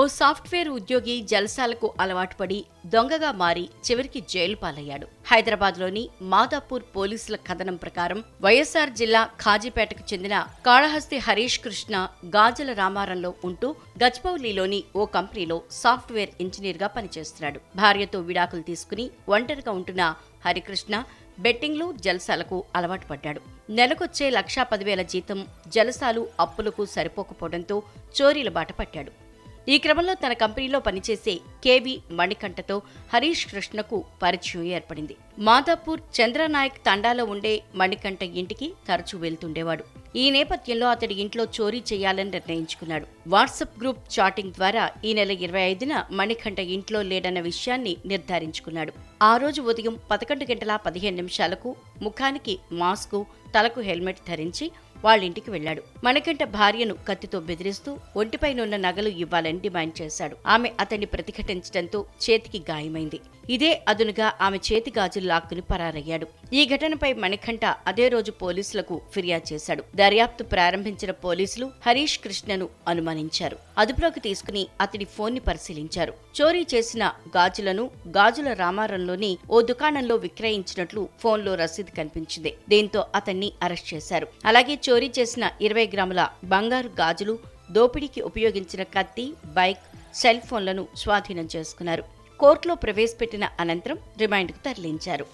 ఓ software ఉద్యోగి జలసాలకు అలవాటు పడి దొంగగా మారి చివరికి జైలు పాలయ్యాడు. హైదరాబాద్లోని మాదాపూర్ పోలీసుల కథనం ప్రకారం వైఎస్ఆర్ జిల్లా ఖాజీపేటకు చెందిన కాళహస్తి హరీష్ కృష్ణ గాజల రామారంలో ఉంటూ గజ్పౌలిలోని ఓ కంపెనీలో సాఫ్ట్వేర్ ఇంజనీర్గా పనిచేస్తున్నాడు. భార్యతో విడాకులు తీసుకుని ఒంటరిగా ఉంటున్న హరికృష్ణ బెట్టింగ్లు జలసాలకు అలవాటు పడ్డాడు. నెలకొచ్చే లక్షా పదివేల జీతం జలసాలు అప్పులకు సరిపోకపోవడంతో చోరీల బాట పట్టాడు. ఈ క్రమంలో తన కంపెనీలో పనిచేసే కేవి మణికంఠతో హరీష్ కృష్ణకు పరిచయం ఏర్పడింది. మాధాపూర్ చంద్రనాయక్ తండాలో ఉండే మణికంఠ ఇంటికి తరచూ వెళ్తుండేవాడు. ఈ నేపథ్యంలో అతడి ఇంట్లో చోరీ చేయాలని నిర్ణయించుకున్నాడు. వాట్సాప్ గ్రూప్ చాటింగ్ ద్వారా ఈ నెల ఇరవై ఐదున మణికంఠ ఇంట్లో లేడన్న విషయాన్ని నిర్ధారించుకున్నాడు. ఆ రోజు ఉదయం పదకొండు గంటల పదిహేను నిమిషాలకు ముఖానికి మాస్కు తలకు హెల్మెట్ ధరించి వాళ్ళింటికి వెళ్ళాడు మణికంఠ భార్యను కత్తితో బెదిరిస్తూ ఒంటిపైనున్న నగలు ఇవ్వాలని డిమాండ్ చేశాడు. ఆమె అతన్ని ప్రతిఘటించడంతో చేతికి గాయమైంది. ఇదే అదునుగా ఆమె చేతి గాజులు లాక్కుని పరారయ్యాడు. ఈ ఘటనపై మణికంఠ అదే రోజు పోలీసులకు ఫిర్యాదు చేశాడు. దర్యాప్తు ప్రారంభించిన పోలీసులు హరీష్ కృష్ణను అనుమానించారు. అదుపులోకి తీసుకుని అతడి ఫోన్ని పరిశీలించారు. చోరీ చేసిన గాజులను గాజుల రామారంలోని ఓ దుకాణంలో విక్రయించినట్లు ఫోన్లో రసీదు కనిపించింది. దీంతో అతన్ని అరెస్ట్ చేశారు. అలాగే చోరీ చేసిన ఇరవై గ్రాముల బంగారు గాజులు దోపిడీకి ఉపయోగించిన కత్తి బైక్ సెల్ ఫోన్లను స్వాధీనం చేసుకున్నారు. కోర్టులో ప్రవేశపెట్టిన అనంతరం రిమాండ్కు తరలించారు.